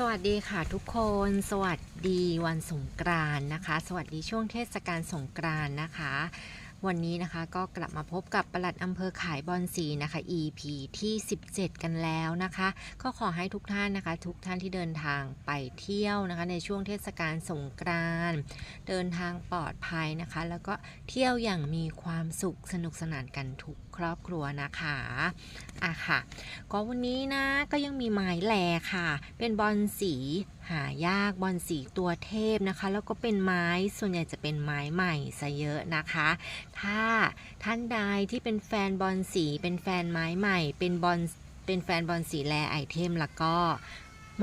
สวัสดีค่ะทุกคน สวัสดีวันสงกรานต์นะคะ สวัสดีช่วงเทศกาลสงกรานต์นะคะ วันนี้นะคะก็กลับมาพบกับปลัดอำเภอขายบอนสีนะคะ EP ที่ 17 กันแล้วนะคะ ก็ขอให้ทุกท่านนะคะ ทุกท่านที่เดินทางไปเที่ยวนะคะ ในช่วงเทศกาลสงกรานต์เดินทางปลอดภัยนะคะ แล้วก็เที่ยวอย่างมีความสุขสนุกสนานกันทุกครอบครัวนะคะอะค่ะ ก็วันนี้นะก็ยังมีไม้แลค่ะ เป็นบอลสี หายากบอลสีตัวเทพนะคะ แล้วก็เป็นไม้ส่วนใหญ่จะเป็นไม้ใหม่ซะเยอะนะคะ ถ้าท่านใดที่เป็นแฟนบอลสี เป็นแฟนไม้ใหม่ เป็นบอลเป็นแฟนบอลสีแลไอเทมแล้วก็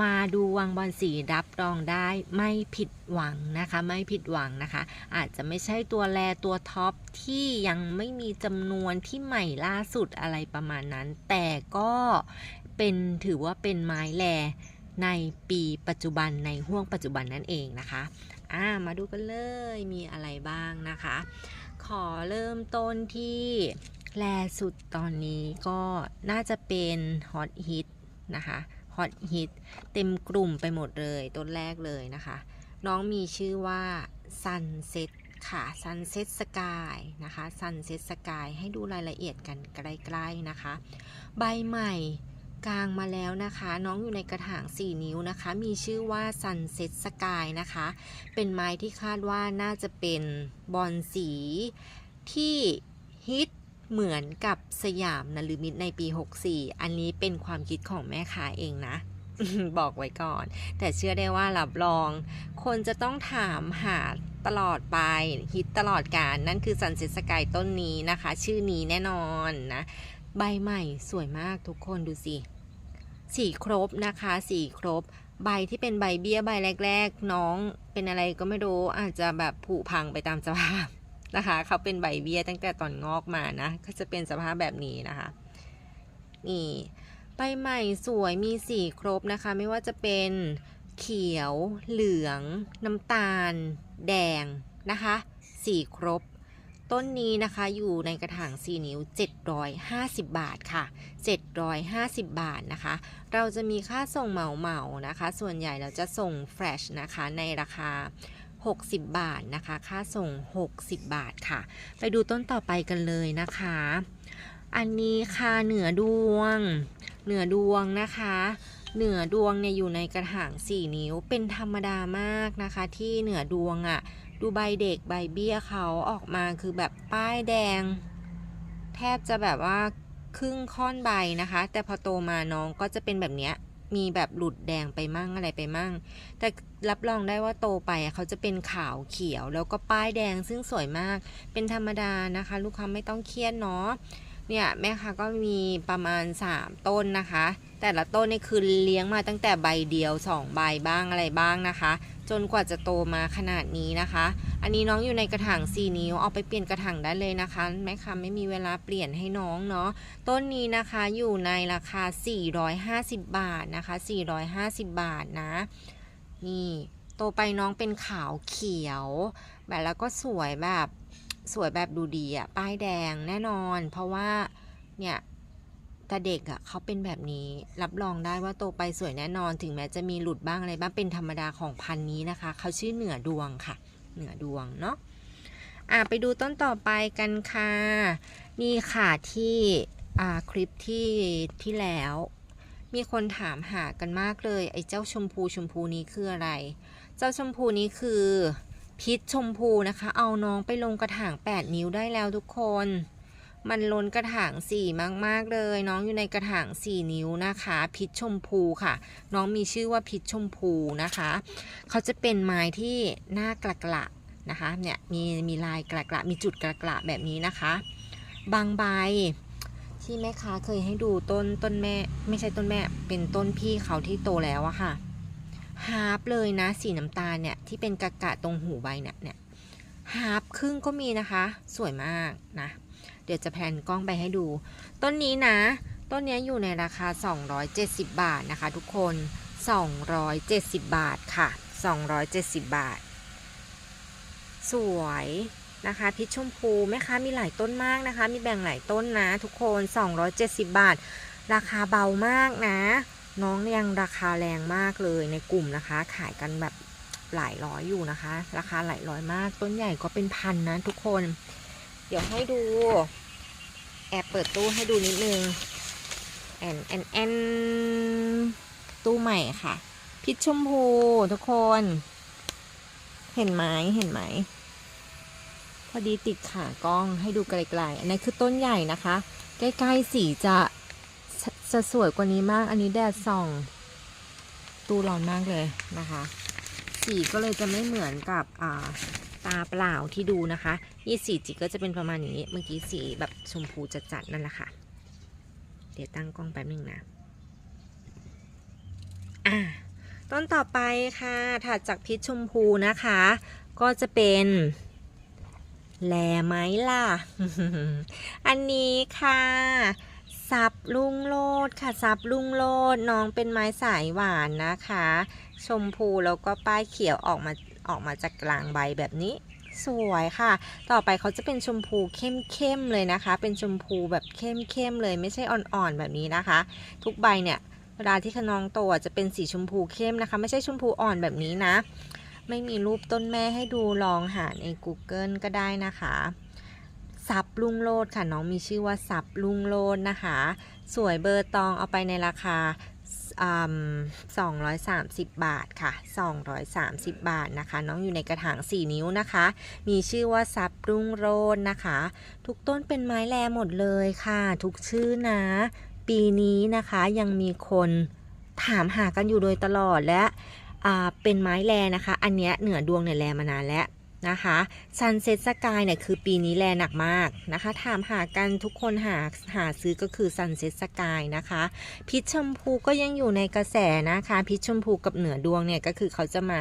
มาดูวังบอลสีรับรองได้ไม่ผิดหวังนะคะ ไม่ผิดหวังนะคะ อาจจะไม่ใช่ตัวแลตัวท็อปที่ยังไม่มีจำนวนที่ใหม่ล่าสุดอะไรประมาณนั้น แต่ก็เป็นถือว่าเป็นไม้แล ในปีปัจจุบันในห่วงปัจจุบันนั่นเองนะคะอ่ามาดูกันเลยมีอะไรบ้างนะคะ ขอเริ่มต้นที่แลสุดตอนนี้ก็น่าจะเป็นฮอตฮิตนะคะฮอตฮิตเต็มกลุ่มไปหมดเลยต้นแรกเลยนะคะ น้องมีชื่อว่า Sunset ค่ะ Sunset Sky นะคะ Sunset Sky ให้ดูรายละเอียดกันใกล้ๆนะคะ ใบใหม่ กลางมาแล้วนะคะ น้องอยู่ในกระถาง 4 นิ้วนะคะ มีชื่อว่า Sunset Sky นะคะ เป็นไม้ที่คาดว่าน่าจะเป็นบอลสีที่ฮิตเหมือนกับสยามนลมิตในปี 64 อันนี้เป็นความคิดของแม่ค้าเองนะ บอกไว้ก่อน แต่เชื่อได้ว่ารับรอง คนจะต้องถามหาตลอดไปฮิตตลอดการนั่นคือสันเซสกายต้นนี้นะคะ ชื่อนี้แน่นอนนะ ใบใหม่สวยมากทุกคนดูสิ สีครบนะคะสีครบ ใบที่เป็นใบเบี้ยใบแรก ๆ น้องเป็นอะไรก็ไม่รู้อาจจะแบบผุพังไปตามสภาพนะคะเขาเป็นใบเบี้ยตั้งแต่ตอนงอกมานะ ก็จะเป็นสภาพแบบนี้นะคะ นี่ใบใหม่สวยมีสีครบนะคะ ไม่ว่าจะเป็นเขียว เหลือง น้ำตาล แดงนะคะ สีครบ ต้นนี้นะคะอยู่ในกระถาง 4 นิ้ว 750 บาทค่ะ 750 บาทนะคะ เราจะมีค่าส่งเหมาเหมานะคะ ส่วนใหญ่เราจะส่งแฟลชนะคะในราคา 60 บาทนะคะ ค่าส่ง 60 บาทค่ะ ไปดูต้นต่อไปกันเลยนะคะ อันนี้ค่ะเหนือดวง เหนือดวงนะคะเหนือดวงเนี่ยอยู่ในกระถาง 4 นิ้วเป็นธรรมดามากนะคะ ที่เหนือดวงอะ่ะ ดูใบเด็กใบเบี้ยเขาออกมาคือแบบป้ายแดง แทบจะแบบว่าครึ่งค่อนใบนะคะ แต่พอโตมาน้องก็จะเป็นแบบเนี้ยมีแบบหลุดแดงไปมั่งอะไรไปมั่ง แต่รับรองได้ว่าโตไปเขาจะเป็นขาวเขียว แล้วก็ป้ายแดงซึ่งสวยมาก เป็นธรรมดานะคะ ลูกค้าไม่ต้องเครียดเนาะเนี่ยแม่ค้าก็มีประมาณ 3 ต้นนะคะ แต่ละต้นนี่คือเลี้ยงมาตั้งแต่ใบเดียว 2 ใบบ้างอะไรบ้างนะคะ จนกว่าจะโตมาขนาดนี้นะคะ อันนี้น้องอยู่ในกระถาง 4 นิ้ว เอาไปเปลี่ยนกระถางได้เลยนะคะ แม่ค้าไม่มีเวลาเปลี่ยนให้น้องเนาะ ต้นนี้นะคะอยู่ในราคา 450 บาทนะคะ 450 บาทนะ นี่โตไปน้องเป็นขาวเขียว แบบแล้วก็สวยแบบสวยแบบดูดีอะป้ายแดงแน่นอน เพราะว่าเนี่ย แต่เด็กอะเขาเป็นแบบนี้รับรองได้ว่าโตไปสวยแน่นอน ถึงแม้จะมีหลุดบ้างอะไรบ้างเป็นธรรมดาของพันนี้นะคะเขาชื่อเหนือดวงค่ะ เหนือดวงเนาะอะไปดูต้นต่อไปกันค่ะ นี่ค่ะที่อ่าคลิปที่ที่แล้ว มีคนถามหากันมากเลย ไอ้เจ้าชมพูชมพูนี้คืออะไร เจ้าชมพูนี้คือพิษชมพูนะคะ เอาน้องไปลงกระถาง 8 นิ้วได้แล้วทุกคน มันล้นกระถาง4มาก ๆ เลย น้องอยู่ในกระถาง4นิ้วนะคะ พิษชมพูค่ะ น้องมีชื่อว่าพิษชมพูนะคะ เขาจะเป็นไม้ที่หน้ากระกระนะคะเนี่ยมีมีลายกระกระมีจุดกระกระแบบนี้นะคะ บางใบที่แม่ค้าเคยให้ดูต้นต้นแม่ ไม่ใช่ต้นแม่เป็นต้นพี่เขาที่โตแล้วอะค่ะฮาร์ปเลยนะสีน้ำตาลเนี่ยที่เป็นกะกะตรงหูใบเนี่ยเนี่ยฮาร์ปครึ่งก็มีนะคะ สวยมากนะ เดี๋ยวจะแพนกล้องไปให้ดู ต้นนี้นะ ต้นนี้อยู่ในราคา 270 บาทนะคะทุกคน 270 บาทค่ะ 270 บาท สวยนะคะพิชชมพูแม่ค้ามีหลายต้นมากนะคะ มีแบ่งหลายต้นนะ ทุกคน 270 บาท ราคาเบามากนะ น้องยังราคาแรงมากเลยในกลุ่มนะคะ ขายกันแบบหลายร้อยอยู่นะคะ ราคาหลายร้อยมาก ต้นใหญ่ก็เป็นพันนะทุกคน ดี๋ยวให้ดู แอบเปิดตู้ให้ดูนิดนึง แอนแอนแอนตู้ใหม่ค่ะ พิชชมพูทุกคน เห็นไหมเห็นไหม พอดีติดขากล้องให้ดูไกลๆ อันนี้คือต้นใหญ่นะคะ ใกล้ๆสีจะจะจะสวยกว่านี้มาก อันนี้แดดส่อง ตู้ร้อนมากเลยนะคะ สีก็เลยจะไม่เหมือนกับอ่า ตาเปล่าที่ดูนะคะยี่สีจิก็จะเป็นประมาณนี้ เมื่อกี้สีแบบชมพูจัดๆนั่นแหละค่ะ เดี๋ยวตั้งกล้องแป๊บนึงนะ อะต้นต่อไปค่ะถัดจากพิษชมพูนะคะ ก็จะเป็นแหลไหมล่ะ อันนี้ค่ะซับลุงโลดค่ะซับลุงโลดน้องเป็นไม้สายหวานนะคะ ชมพูแล้วก็ป้ายเขียวออกมา ออกมาจากกลางใบแบบนี้สวยค่ะ ต่อไปเขาจะเป็นชมพูเข้มๆเลยนะคะ เป็นชมพูแบบเข้มๆเลยไม่ใช่อ่อนๆแบบนี้นะคะ ทุกใบเนี่ยเวลาที่ขนองโตจะเป็นสีชมพูเข้มนะคะ ไม่ใช่ชมพูอ่อนแบบนี้นะ ไม่มีรูปต้นแม่ให้ดูลองหาใน Google ก็ได้นะคะซับลุงโลดค่ะ น้องมีชื่อว่าซับลุงโลดนะคะ สวยเบอร์ตองเอาไปในราคา 230 บาทค่ะ 230 บาทนะคะ น้องอยู่ในกระถาง 4 นิ้วนะคะ มีชื่อว่าซับรุ่งโรจน์นะคะ ทุกต้นเป็นไม้แลหมดเลยค่ะ ทุกชื่อนะ ปีนี้นะคะยังมีคนถามหากันอยู่โดยตลอดและเป็นไม้แลนะคะ อันเนี้ยเหนือดวงเนี่ยแลมานานแล้ว นะคะซันเซ็ตสกายเนี่ยคือปีนี้แลหนักมากนะคะ ถามหากันทุกคนหาหาซื้อก็คือซันเซ็ตสกายนะคะ พิชชมพูก็ยังอยู่ในกระแสนะคะ พิชชมพูกับเหนือดวงเนี่ยก็คือเขาจะมา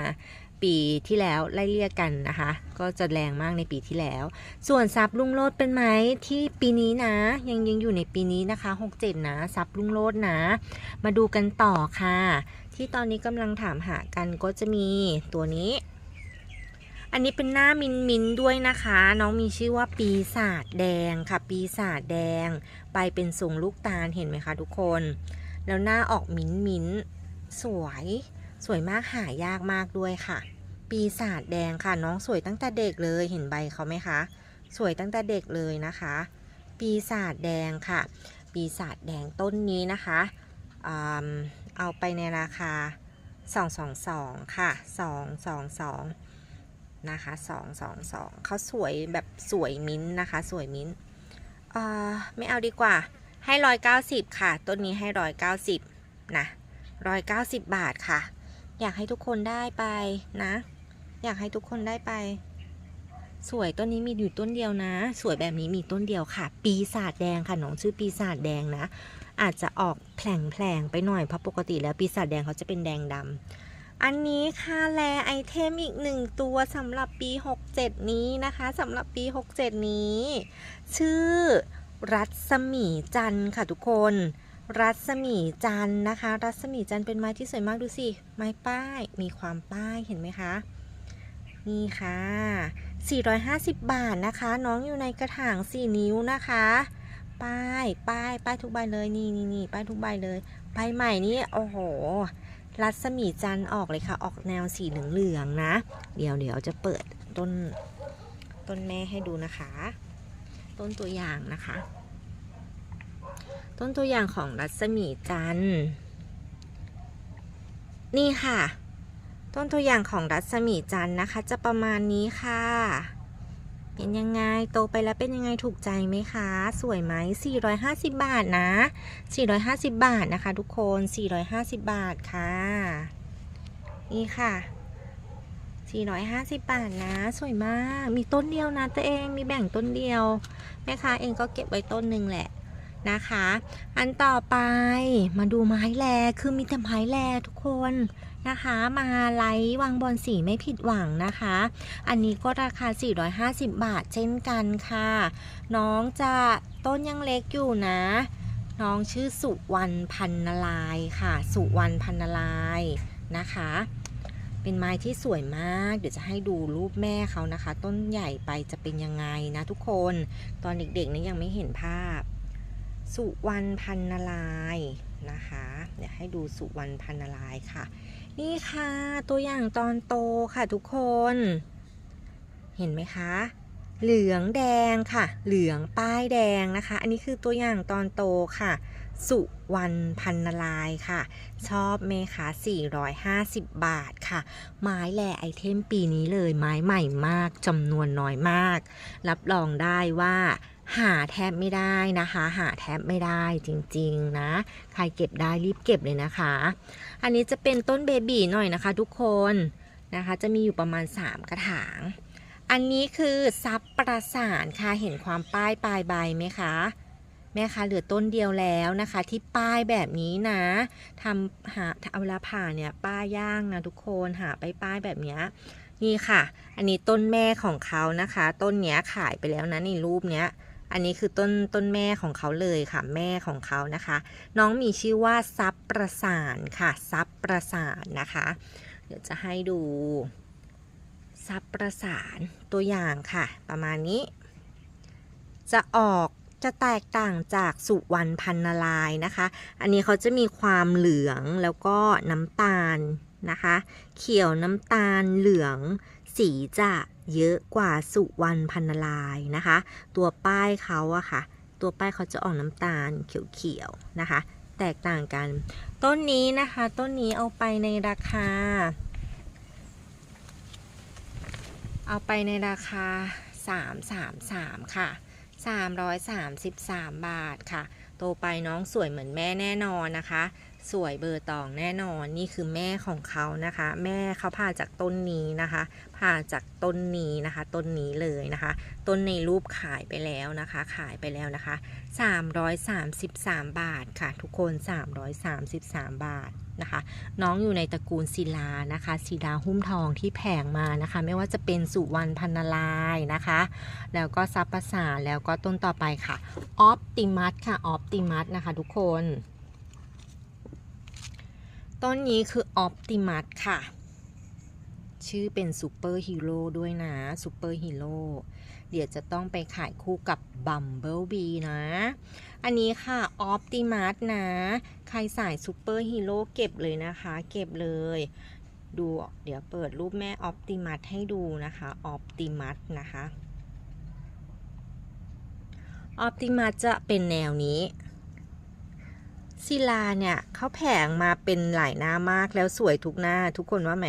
ปีที่แล้วไล่เลี่ยกันนะคะ ก็จะแรงมากในปีที่แล้ว ส่วนซับลุงโลดเป็นไหมที่ปีนี้นะ ยังยังอยู่ในปีนี้นะคะ 67 นะซับลุงโลดนะ มาดูกันต่อค่ะ ที่ตอนนี้กำลังถามหากันก็จะมีตัวนี้ อันนี้เป็นหน้ามินมินด้วยนะคะ น้องมีชื่อว่าปีศาจแดงค่ะ ปีศาจแดงไปเป็นทรงลูกตาลเห็นไหมคะทุกคน แล้วหน้าออกมินมินสวย สวยมากหายากมากด้วยค่ะ ปีศาจแดงค่ะ น้องสวยตั้งแต่เด็กเลยเห็นใบเขาไหมคะ สวยตั้งแต่เด็กเลยนะคะ ปีศาจแดงค่ะ ปีศาจแดงต้นนี้นะคะเอาไปในราคา 222 ค่ะ 222 นะคะ222เขาสวยแบบสวยมิ้นนะคะ สวยมิ้นเอ่อไม่เอาดีกว่าให้190ค่ะ ต้นนี้ให้190นะ190บาทค่ะ อยากให้ทุกคนได้ไปนะ อยากให้ทุกคนได้ไป สวยต้นนี้มีอยู่ต้นเดียวนะ สวยแบบนี้มีต้นเดียวค่ะ ปีศาจแดงค่ะน้องชื่อปีศาจแดงนะ อาจจะออกแผลงแผลงๆไปหน่อยเพราะปกติแล้วปีศาจแดงเขาจะเป็นแดงดำ อันนี้ค่ะแลไอเทมอีกหนึ่งตัวสำหรับปี 67 นี้นะคะสำหรับปี 67 นี้ ชื่อรัศมีจันค่ะทุกคน รัศมีจันนะคะ รัศมีจันเป็นไม้ที่สวยมากดูสิ ไม้ป้ายมีความป้ายเห็นไหมคะ นี่ค่ะ 450 บาทนะคะ น้องอยู่ในกระถาง 4 นิ้วนะคะ ป้ายป้ายป้ายทุกใบเลยนี่นี่นี่ป้ายทุกใบเลยใบใหม่นี่โอ้โห รัศมีจันทร์ออกเลยค่ะ ออกแนวสีเหลืองๆนะ เดี๋ยวเดี๋ยวจะเปิดต้นต้นแม่ให้ดูนะคะ ต้นตัวอย่างนะคะ ต้นตัวอย่างของรัศมีจันทร์นี่ค่ะ ต้นตัวอย่างของรัศมีจันทร์นะคะ จะประมาณนี้ค่ะ เป็นยังไงโตไปแล้วเป็นยังไงถูกใจไหมคะ สวยไหม 450 บาทนะ 450 บาทนะคะ ทุกคน 450 บาทค่ะ นี่ค่ะ 450 บาทนะ สวยมาก มีต้นเดียวนะตัวเองมีแบ่งต้นเดียวแม่ค้าเองก็เก็บไว้ต้นหนึ่งแหละนะคะ อันต่อไปมาดูไม้แลคือมีแต่ไม้แลทุกคน นะคะ มาไลท์วางบอลสีไม่ผิดหวังนะคะ อันนี้ก็ราคา 450 บาทเช่นกันค่ะ น้องจะต้นยังเล็กอยู่นะ น้องชื่อสุวรรณพันนลายค่ะ สุวรรณพันนลายนะคะ เป็นไม้ที่สวยมาก เดี๋ยวจะให้ดูรูปแม่เขานะคะ ต้นใหญ่ไปจะเป็นยังไงนะทุกคน ตอนเด็กๆนี่ยังไม่เห็นภาพ สุวรรณพันนารายนะคะ เดี๋ยวให้ดูสุวรรณพันนารายค่ะ นี่ค่ะ ตัวอย่างตอนโตค่ะทุกคน เห็นไหมคะ เหลืองแดงค่ะ เหลืองป้ายแดงนะคะ อันนี้คือตัวอย่างตอนโตค่ะ สุวรรณพันนารายค่ะ ชอบไหมคะ 450 บาทค่ะ ไม้แหล่ไอเทมปีนี้เลยไม้ใหม่มากจำนวนน้อยมาก รับรองได้ว่า หาแทบไม่ได้นะคะ หาแทบไม่ได้จริงๆนะ ใครเก็บได้รีบเก็บเลยนะคะ อันนี้จะเป็นต้นเบบีหน่อยนะคะ ทุกคนนะคะ จะมีอยู่ประมาณ 3 กระถาง อันนี้คือซับประสานค่ะเห็นความป้ายปลายใบไหมคะแม่คะเหลือต้นเดียวแล้วนะคะ ที่ป้ายแบบนี้นะทำหาเอาเวลาผ่าเนี่ยป้ายย่างนะทุกคนหาไปป้ายแบบนี้นี่ค่ะ อันนี้ต้นแม่ของเขานะคะ ต้นเนี้ยขายไปแล้วนะในรูปเนี้ย อันนี้คือต้นต้นแม่ของเขาเลยค่ะ แม่ของเขานะคะ น้องมีชื่อว่าซับประสานค่ะซับประสานนะคะ เดี๋ยวจะให้ดูซับประสานตัวอย่างค่ะ ประมาณนี้ จะออกจะแตกต่างจากสุวรรณพันนารายนะคะ อันนี้เขาจะมีความเหลืองแล้วก็น้ำตาลนะคะ เขียวน้ำตาลเหลืองสีจะ เยอะกว่าสุวรรณพันนารายนะคะ ตัวป้ายเขาอะค่ะ ตัวป้ายเขาจะออกน้ำตาลเขียวๆนะคะ แตกต่างกัน ต้นนี้นะคะ ต้นนี้เอาไปในราคา เอาไปในราคา 333 ค่ะ 333 บาทค่ะ ตไปน้องสวยเหมือนแม่แน่นอนนะคะ สวยเบอร์ตองแน่นอนนี่คือแม่ของเขานะคะ แม่เขาผ่าจากต้นนี้นะคะผ่าจากต้นนี้นะคะ ต้นนี้เลยนะคะ ต้นในรูปขายไปแล้วนะคะ ขายไปแล้วนะคะ 333 บาทค่ะ ทุกคน 333 บาท นะคะ น้องอยู่ในตระกูลศิลานะคะศิลาหุ้มทองที่แผงมานะคะ ไม่ว่าจะเป็นสุวรรณพันนารายนะคะ แล้วก็ซับประสาแล้วก็ต้นต่อไปค่ะออปติมัสค่ะออปติมัสนะคะทุกคน ต้นนี้คือออปติมัสค่ะ ชื่อเป็นซูเปอร์ฮีโร่ด้วยนะซูเปอร์ฮีโร่เดี๋ยวจะต้องไปขายคู่กับบัมเบิลบีนะ อันนี้ค่ะออปติมัสนะ ใครสายซูเปอร์ฮีโร่เก็บเลยนะคะ เก็บเลย ดูเดี๋ยวเปิดรูปแม่ออปติมัสให้ดูนะคะออปติมัสนะคะออปติมัสจะเป็นแนวนี้ศิลาเนี่ยเขาแผงมาเป็นหลายหน้ามากแล้วสวยทุกหน้าทุกคนว่าไหม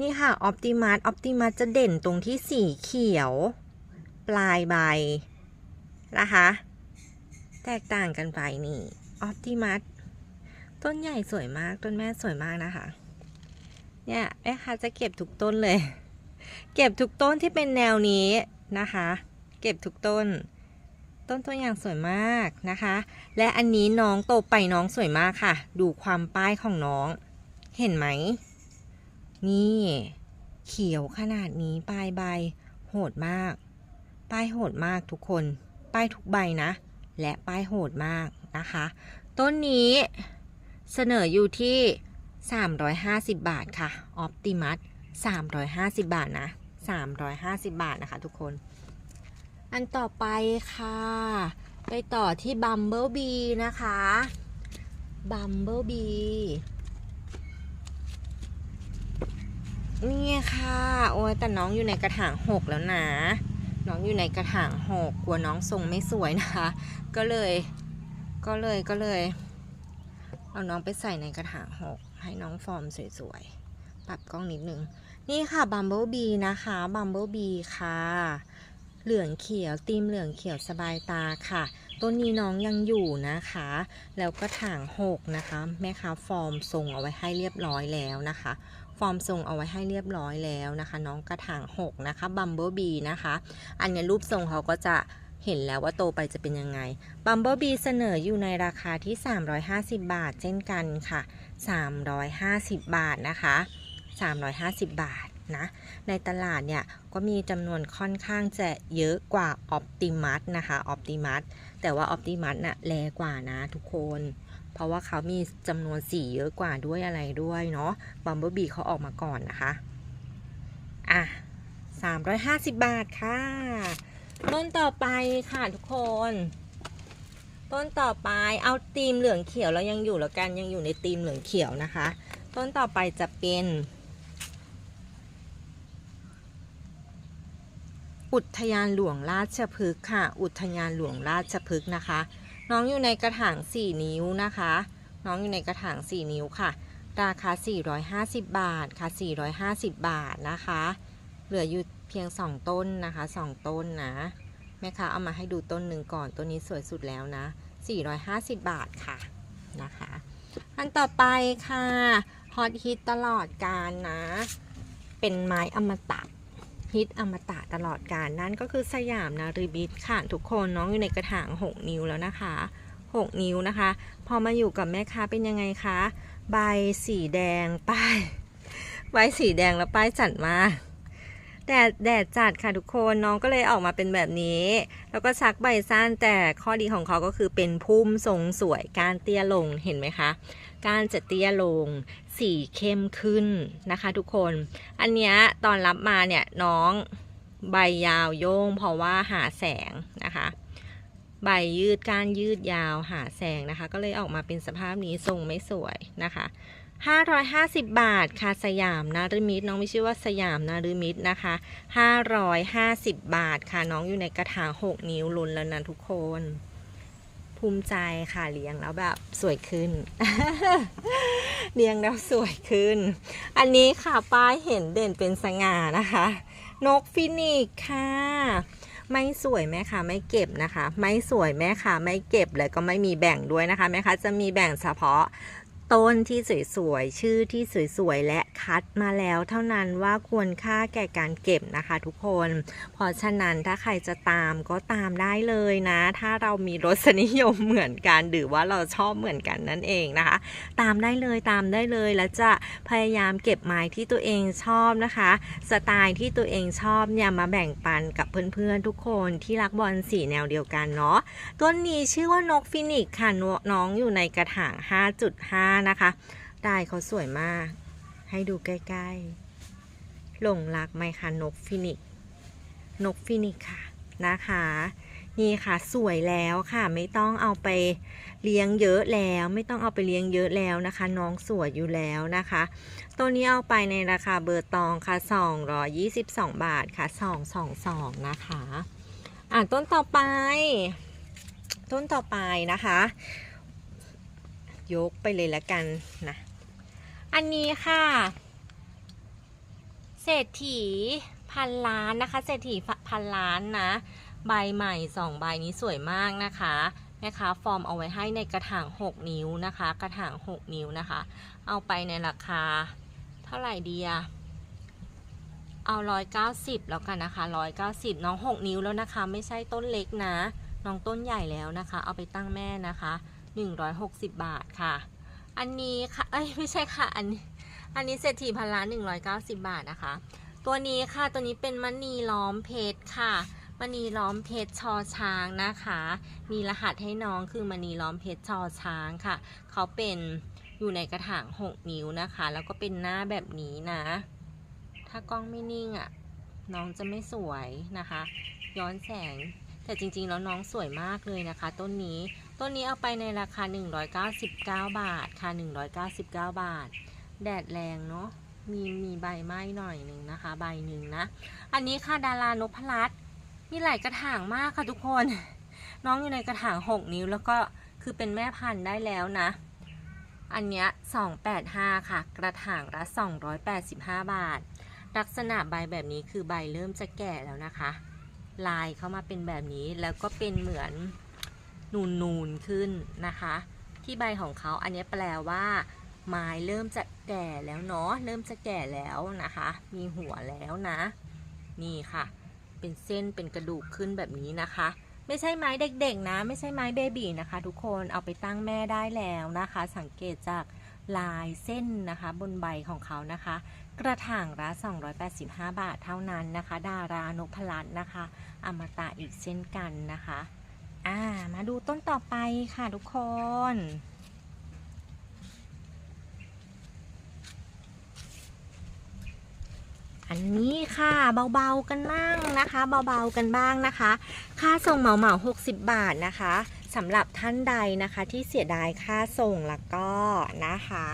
นี่ค่ะออปติมัสออปติมัสจะเด่นตรงที่สีเขียว ปลายใบนะคะ แตกต่างกันไปนี่ออปติมัสต้นใหญ่สวยมาก ต้นแม่สวยมากนะคะ เนี่ยแม่ค้าจะเก็บทุกต้นเลย เก็บทุกต้นที่เป็นแนวนี้นะคะ เก็บทุกต้น ต้นตัวอย่างสวยมากนะคะ และอันนี้น้องโตไปน้องสวยมากค่ะ ดูความป้ายของน้อง เห็นไหม นี่ เขียวขนาดนี้ปลายใบ โหดมาก ป้ายโหดมากทุกคน ป้ายทุกใบนะ และป้ายโหดมากนะคะ ต้นนี้เสนออยู่ที่ 350 บาทค่ะออปติมัส350 บาทนะ350 บาทนะคะทุกคน อันต่อไปค่ะ ไปต่อที่บัมเบิลบีนะคะบัมเบิลบีนี่ค่ะ โอ้ยแต่น้องอยู่ในกระถางหกแล้วนะ น้องอยู่ในกระถางหกกลัวน้องทรงไม่สวยนะคะ ก็เลย ก็เลยก็เลย เอาน้องไปใส่ในกระถางหกให้น้องฟอร์มสวยๆ ปรับกล้องนิดนึง นี่ค่ะบัมเบิลบีนะคะบัมเบิลบีค่ะ เหลืองเขียวตีมเหลืองเขียวสบายตาค่ะต้นนี้น้องยังอยู่นะคะ แล้วก็ถางหกนะคะ แม่ค้าฟอร์มทรงเอาไว้ให้เรียบร้อยแล้วนะคะฟอร์มทรงเอาไว้ให้เรียบร้อยแล้วนะคะ น้องกระถางหกนะคะบัมเบิลบีนะคะ อันนี้รูปทรงเขาก็จะ เห็นแล้วว่าโตไปจะเป็นยังไงบัมเบิลบีเสนออยู่ในราคาที่ 350 บาทเช่นกันค่ะ 350 บาทนะคะ 350 บาทนะ ในตลาดเนี่ยก็มีจำนวนค่อนข้างจะเยอะกว่า Optimus นะคะ Optimus แต่ว่า Optimus น่ะแรงกว่านะทุกคน เพราะว่าเขามีจำนวนสีเยอะกว่าด้วยอะไรด้วยเนาะ Bumblebee เขาออกมาก่อนนะคะ อะ350 บาทค่ะ ต้นต่อไปค่ะทุกคน ต้นต่อไปเอาธีมเหลืองเขียวแล้วยังอยู่แล้วกันยังอยู่ในธีมเหลืองเขียวนะคะ ต้นต่อไปจะเป็นอุทยานหลวงราชพฤกษ์ค่ะ อุทยานหลวงราชพฤกษ์นะคะ น้องอยู่ในกระถาง 4 นิ้วนะคะ น้องอยู่ในกระถาง 4 นิ้วค่ะ ราคา 450 บาทค่ะ 450 บาทนะคะ เหลืออยู่ พียง 2 ต้นนะคะ 2 ต้นนะ แม่ค้าเอามาให้ดูต้นหนึ่งก่อนต้นนี้สวยสุดแล้วนะ 450 บาทค่ะนะคะ อันต่อไปค่ะฮอตฮิตตลอดการนะ เป็นไม้อมตะฮิตอมตะตลอดการนั่นก็คือสยามนารีบิทค่ะทุกคนน้องอยู่ในกระถาง 6 นิ้วแล้วนะคะ 6 นิ้วนะคะ พอมาอยู่กับแม่ค้าเป็นยังไงคะ ใบสีแดงป้าย ใบสีแดงแล้วป้ายจัดมา แดดแดดจัดค่ะทุกคนน้องก็เลยออกมาเป็นแบบนี้ แล้วก็ซักใบสั้นแต่ข้อดีของเขาก็คือเป็นพุ่มทรงสวยการเตี้ยลงเห็นไหมคะการจะเตี้ยลงสีเข้มขึ้นนะคะทุกคน อันเนี้ยตอนรับมาเนี่ยน้องใบยาวโย่งเพราะว่าหาแสงนะคะ ใบยืดก้านยืดยาวหาแสงนะคะ ก็เลยออกมาเป็นสภาพนี้ทรงไม่สวยนะคะ 550 บาทค่ะสยามนาริมิตน้องไม่ชื่อว่าสยามนาริมิตนะคะ 550 บาทค่ะน้องอยู่ในกระถาง 6 นิ้วลุนแล้วนะทุกคน ภูมิใจค่ะเลี้ยงแล้วแบบสวยขึ้น เลี้ยงแล้วสวยขึ้น อันนี้ค่ะป้ายเห็นเด่นเป็นสง่านะคะ นกฟินิกซ์ค่ะไม่สวยแม่ค่ะไม่เก็บนะคะ ไม่สวยแม่ค่ะไม่เก็บแล้วก็ไม่มีแบ่งด้วยนะคะแม่ค่ะจะมีแบ่งเฉพาะ ต้นที่สวยๆ ชื่อที่สวยๆ และคัดมาแล้วเท่านั้นว่าควรค่าแก่การเก็บนะคะทุกคน เพราะฉะนั้นถ้าใครจะตามก็ตามได้เลยนะ ถ้าเรามีรสนิยมเหมือนกันหรือว่าเราชอบเหมือนกันนั่นเองนะคะ ตามได้เลยตามได้เลยแล้วจะพยายามเก็บไม้ที่ตัวเองชอบนะคะ สไตล์ที่ตัวเองชอบเนี่ยมาแบ่งปันกับเพื่อนๆ ทุกคนที่รักบอลสีแนวเดียวกันเนาะ ต้นนี้ชื่อว่านกฟินิกค่ะนน้องอยู่ในกระถาง 5.5นะคะ ได้เขาสวยมาก ให้ดูใกล้ๆ หลงรักไหมคะนกฟินิก นกฟินิกค่ะนะคะ นี่ค่ะสวยแล้วค่ะ ไม่ต้องเอาไปเลี้ยงเยอะแล้ว ไม่ต้องเอาไปเลี้ยงเยอะแล้วนะคะ น้องสวยอยู่แล้วนะคะ ตัวนี้เอาไปในราคาเบอร์ตองค่ะ 222 บาทค่ะ 222 นะคะ อ่านต้นต่อไป ต้นต่อไปนะคะ ยกไปเลยละกันนะ อันนี้ค่ะ เศรษฐีพันล้านนะคะ เศรษฐีพันล้านนะ ใบใหม่สองใบนี้สวยมากนะคะนะคะฟอร์มเอาไว้ให้ในกระถาง 6 นิ้วนะคะ กระถาง 6 นิ้วนะคะ เอาไปในราคาเท่าไหร่ดีอะเอาร้อยเก้าสิบแล้วกันนะคะร้อยเก้าสิบน้องหกนิ้วแล้วนะคะ ไม่ใช่ต้นเล็กนะ น้องต้นใหญ่แล้วนะคะ เอาไปตั้งแม่นะคะ หนึ่งร้อยหกสิบบาทค่ะ อันนี้ค่ะเอ้ยไม่ใช่ค่ะ อันนี้อันนี้เศรษฐีพันล้านหนึ่งร้อยเก้าสิบบาทนะคะ ตัวนี้ค่ะตัวนี้เป็นมณีล้อมเพชรค่ะมณีล้อมเพชรชอช้างนะคะ มีรหัสให้น้องคือมณีล้อมเพชรชอช้างค่ะ เขาเป็นอยู่ในกระถาง 6 นิ้วนะคะ แล้วก็เป็นหน้าแบบนี้นะ ถ้ากล้องไม่นิ่งอะ่ะน้องจะไม่สวยนะคะ ย้อนแสงแต่จริงๆแล้วน้องสวยมากเลยนะคะ ต้นนี้ ต้นนี้เอาไปในราคา 199 บาทค่ะ 199 บาท แดดแรงเนาะมีมีใบไม้หน่อยหนึ่งนะคะ ใบหนึ่งนะ อันนี้ค่ะดารานพรัตน์มีหลายกระถางมากค่ะทุกคน น้องอยู่ในกระถาง 6 นิ้ว แล้วก็คือเป็นแม่พันธุ์ได้แล้วนะ อันเนี้ย285 ค่ะ กระถางละ 285 บาท ลักษณะใบแบบนี้คือใบเริ่มจะแก่แล้วนะคะ ลายเข้ามาเป็นแบบนี้แล้วก็เป็นเหมือน นูนนูนๆขึ้นนะคะ ที่ใบของเขาอันนี้แปลว่า ไม้เริ่มจะแก่แล้วเนาะเริ่มจะแก่แล้วนะคะ มีหัวแล้วนะ นี่ค่ะ เป็นเส้นเป็นกระดูกขึ้นแบบนี้นะคะ ไม่ใช่ไม้เด็กๆนะ ไม่ใช่ไม้เบบีนะคะ ทุกคนเอาไปตั้งแม่ได้แล้วนะคะ สังเกตจากลายเส้นนะคะบนใบของเขานะคะ กระถางละ285 บาทเท่านั้นนะคะ ดารานพลัตน์นะคะ อมตะอีกเช่นกันนะคะ อ่า มาดูต้นต่อไปค่ะทุกคน อันนี้ค่ะเบาๆกันบ้างนะคะ เบาๆกันบ้างนะคะ ค่าส่งเหมาเหมา60 บาทนะคะสำหรับท่านใดนะคะที่เสียดายค่าส่งแล้วก็นะคะ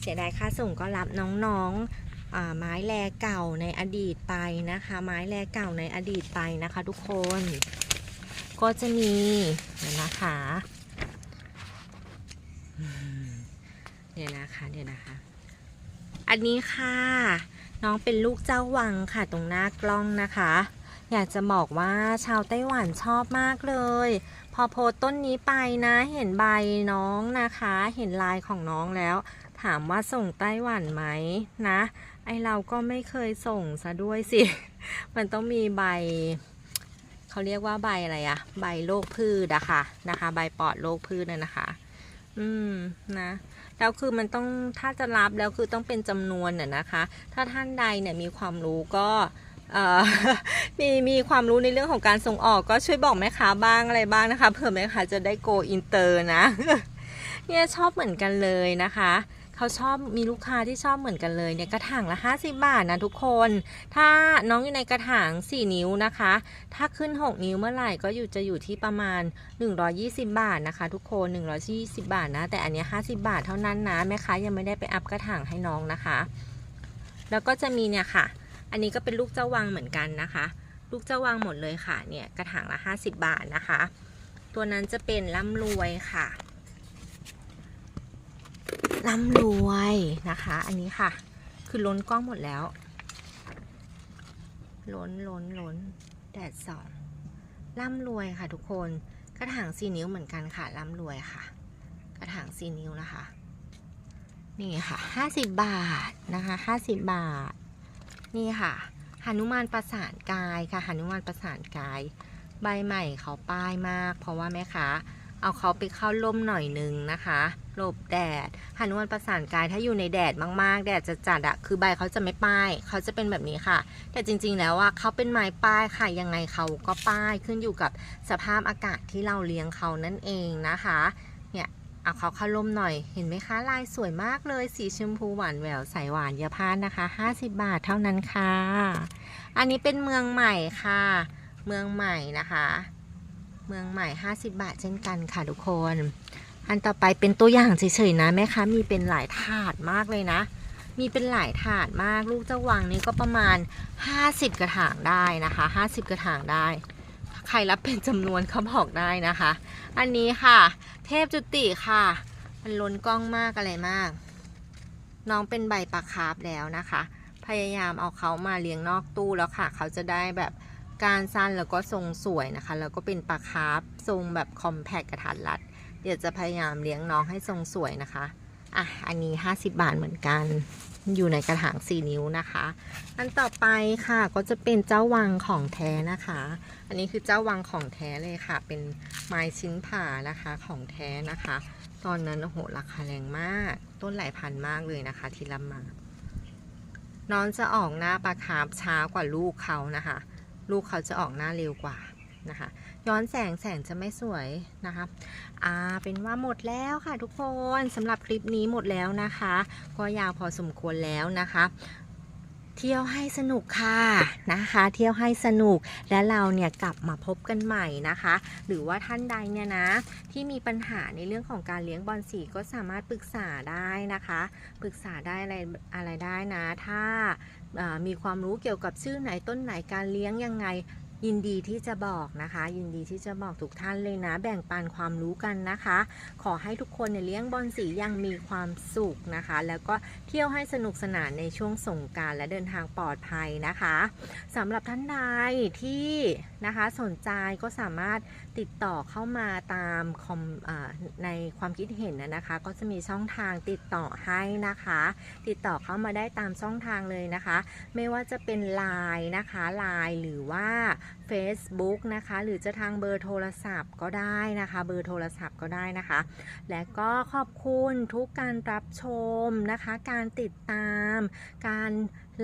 เสียดายค่าส่งก็รับน้องๆไม้แลเก่าในอดีตไปนะคะ ไม้แลเก่าในอดีตไปนะคะ ทุกคน ก็จะมีเดี๋ยวนะคะเดี๋ยวนะคะเดี๋ยวนะคะ อันนี้ค่ะ น้องเป็นลูกเจ้าวังค่ะตรงหน้ากล้องนะคะ อยากจะบอกว่าชาวไต้หวันชอบมากเลย พอโพสต้นนี้ไปนะ เห็นใบน้องนะคะ เห็นลายของน้องแล้ว ถามว่าส่งไต้หวันไหมนะ ไอเราก็ไม่เคยส่งซะด้วยสิ มันต้องมีใบ เขาเรียกว่าใบอะไรอะใบโรคพืชอะค่ะนะคะ ใบปอดโรคพืชน่ะนะคะ อืมนะแล้วคือมันต้องถ้าจะรับแล้วคือต้องเป็นจำนวนน่ะนะคะ ถ้าท่านใดเนี่ยมีความรู้ก็เอ่อมีมีความรู้ในเรื่องของการส่งออกก็ช่วยบอกแม่ค้าบ้างอะไรบ้างนะคะเผื่อแม่ค้าจะได้โกอินเตอร์นะเนี่ยชอบเหมือนกันเลยนะคะ เขาชอบมีลูกค้าที่ชอบเหมือนกันเลยเนี่ยกระถางละ 50 บาทนะทุกคน ถ้าน้องอยู่ในกระถาง 4 นิ้วนะคะ ถ้าขึ้น 6 นิ้วเมื่อไหร่ก็อยู่จะอยู่ที่ประมาณ 120 บาทนะคะ ทุกคน 120 บาทนะ แต่อันนี้50 บาทเท่านั้นนะแม่ค้ายังไม่ได้ไปอัพกระถางให้น้องนะคะ แล้วก็จะมีเนี่ยค่ะ อันนี้ก็เป็นลูกเจ้าวังเหมือนกันนะคะ ลูกเจ้าวังหมดเลยค่ะเนี่ยกระถางละ 50 บาทนะคะ ตัวนั้นจะเป็นร่ำรวยค่ะ ร่ำรวยนะคะ อันนี้ค่ะ คือล้นกล้องหมดแล้ว ล้นล้นล้นแดดส่องร่ำรวยค่ะทุกคนกระถางสี่นิ้วเหมือนกันค่ะร่ำรวยค่ะ กระถางสี่นิ้วนะคะ นี่ค่ะห้าสิบบาทนะคะห้าสิบบาท นี่ค่ะหนุมานประสานกายค่ะหนุมานประสานกาย ใบใหม่เขาป้ายมาก เพราะว่าแม่ค้าเอาเขาไปเข้าร่มหน่อยนึงนะคะ หลบแดดหนุมานประสานกายถ้าอยู่ในแดดมากๆ แดดจะจัดอะคือใบเขาจะไม่ป้าย เขาจะเป็นแบบนี้ค่ะ แต่จริงๆแล้วว่าเขาเป็นไม้ป้ายค่ะ ยังไงเขาก็ป้ายขึ้นอยู่กับสภาพอากาศที่เราเลี้ยงเขานั่นเองนะคะ เนี่ยเอาเขาเข้าร่มหน่อย เห็นไหมคะ ลายสวยมากเลย สีชมพูหวานแหววใสหวานยาพาดนะคะ 50 บาทเท่านั้นค่ะ อันนี้เป็นเมืองใหม่ค่ะ เมืองใหม่นะคะ เมืองใหม่ 50 บาทเช่นกันค่ะทุกคน อันต่อไปเป็นตัวอย่างเฉยๆนะแม่คะมีเป็นหลายถาดมากเลยนะ มีเป็นหลายถาดมากลูกเจ้าวังนี่ก็ประมาณ 50 กระถางได้นะคะ 50 กระถางได้ ใครรับเป็นจำนวนเขาบอกได้นะคะ อันนี้ค่ะ เทพจุติค่ะ มันล้นกล้องมากอะไรมาก น้องเป็นใบปลาคาร์ฟแล้วนะคะ พยายามเอาเขามาเลี้ยงนอกตู้แล้วค่ะ เขาจะได้แบบการสั้นแล้วก็ทรงสวยนะคะ แล้วก็เป็นปลาคาร์ฟทรงแบบคอมแพคกระทัดรัด เดี๋ยวจะพยายามเลี้ยงน้องให้ทรงสวยนะคะ อะ อันนี้ 50 บาทเหมือนกัน อยู่ในกระถาง 4 นิ้วนะคะ อันต่อไปค่ะก็จะเป็นเจ้าวังของแท้นะคะ อันนี้คือเจ้าวังของแท้เลยค่ะ เป็นไม้ชิ้นผ่านะคะของแท้นะคะ ตอนนั้นโอ้โหราคาแรงมาก ต้นหลายพันมากเลยนะคะ ที่รับมา น้องจะออกหน้าปลาคาร์ฟช้ากว่าลูกเขานะคะ ลูกเขาจะออกหน้าเร็วกว่านะคะ ย้อนแสงแสงจะไม่สวยนะคะอ่าเป็นว่าหมดแล้วค่ะทุกคนสำหรับคลิปนี้หมดแล้วนะคะ ก็ยาวพอสมควรแล้วนะคะเที่ยวให้สนุกค่ะนะคะ เที่ยวให้สนุกและเราเนี่ยกลับมาพบกันใหม่นะคะ หรือว่าท่านใดเนี่ยนะ ที่มีปัญหาในเรื่องของการเลี้ยงบอลสีก็สามารถปรึกษาได้นะคะปรึกษาได้อะไรอะไรได้นะ ถ้ามีความรู้เกี่ยวกับชื่อไหนต้นไหนการเลี้ยงยังไง ยินดีที่จะบอกนะคะ ยินดีที่จะบอกทุกท่านเลยนะ แบ่งปันความรู้กันนะคะ ขอให้ทุกคนเนี่ยเลี้ยงบอลสีอยังมีความสุขนะคะ แล้วก็เที่ยวให้สนุกสนานในช่วงสงการและเดินทางปลอดภัยนะคะสำหรับท่านใดที่นะคะสนใจก็สามารถ ติดต่อเข้ามาตามคอมอในความคิดเห็นนะนะคะ ก็จะมีช่องทางติดต่อให้นะคะ ติดต่อเข้ามาได้ตามช่องทางเลยนะคะ ไม่ว่าจะเป็น Line นะคะ Line หรือว่า Facebook นะคะ หรือจะทางเบอร์โทรศัพท์ก็ได้นะคะ เบอร์โทรศัพท์ก็ได้นะคะ และก็ขอบคุณทุกการรับชมนะคะ การติดตามการ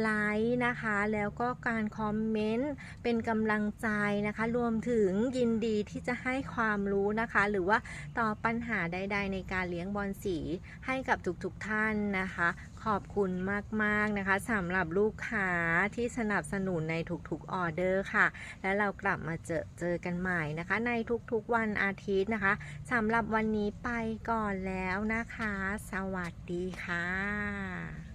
ไลค์นะคะ แล้วก็การคอมเมนต์เป็นกำลังใจนะคะ รวมถึงยินดีที่จะให้ความรู้นะคะ หรือว่าตอบปัญหาใด ๆ ในการเลี้ยงบอลสีให้กับทุกๆท่านนะคะ ขอบคุณมากๆนะคะสำหรับลูกค้าที่สนับสนุนในทุกๆออเดอร์ค่ะ และและเรากลับมาเจอเจอกันใหม่นะคะ ในทุกๆวันอาทิตย์นะคะสำหรับวันนี้ไปก่อนแล้วนะคะ สวัสดีค่ะ